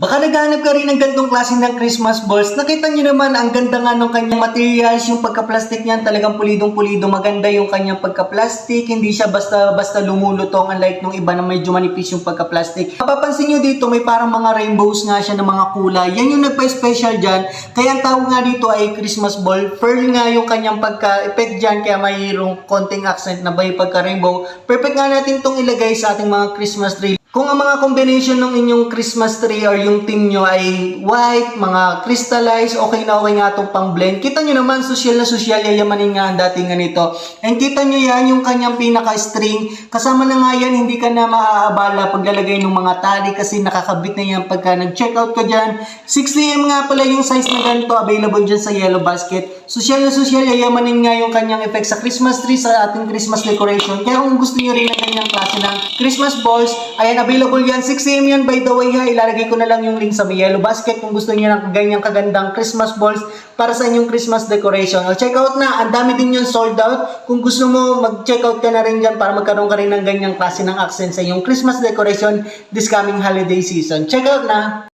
Baka naghahanap ka rin ng gantong klase ng Christmas balls. Nakita nyo naman, ang ganda nga ng kanyang materials, yung pagka-plastic niyan, talagang pulidong-pulido. Maganda yung kanyang pagka-plastic. Hindi siya basta-basta lumulutong, unlike nung iba na medyo manipis yung pagka-plastic. Mapapansin nyo dito, may parang mga rainbows nga siya ng mga kulay. Yan yung nagpa-special dyan. Kaya ang tawag nga dito ay Christmas ball. Pearl nga yung kanyang pagka-effect dyan, kaya mayroong konting accent na bay pagka-rainbow. Perfect nga natin itong ilagay sa ating mga Christmas tree. Kung ang mga combination ng inyong Christmas tree or yung team nyo ay white, mga crystallized, okay na okay nga itong pang blend. Kita nyo naman, social na social, yayamanin nga ang dating ganito. And kita nyo yan, yung kanyang pinaka-string. Kasama na nga yan, hindi ka na maaabala paglalagay ng mga tali kasi nakakabit na yan pagka nag-check out ka dyan. 6cm nga pala yung size na ganito, available dyan sa yellow basket. Social na social, yayamanin nga yung kanyang effect sa Christmas tree sa ating Christmas decoration. Kaya kung gusto nyo rin ng ganyang klase ng Christmas balls, ayan, available yan. 6cm yan by the way ha. Ilalagay ko na lang yung link sa may yellow basket kung gusto niyo ng ganyang kagandang Christmas balls para sa inyong Christmas decoration. O check out na. Ang dami din yung sold out. Kung gusto mo, mag-check out ka na rin dyan para magkaroon ka rin ng ganyang klase ng accent sa inyong Christmas decoration this coming holiday season. Check out na!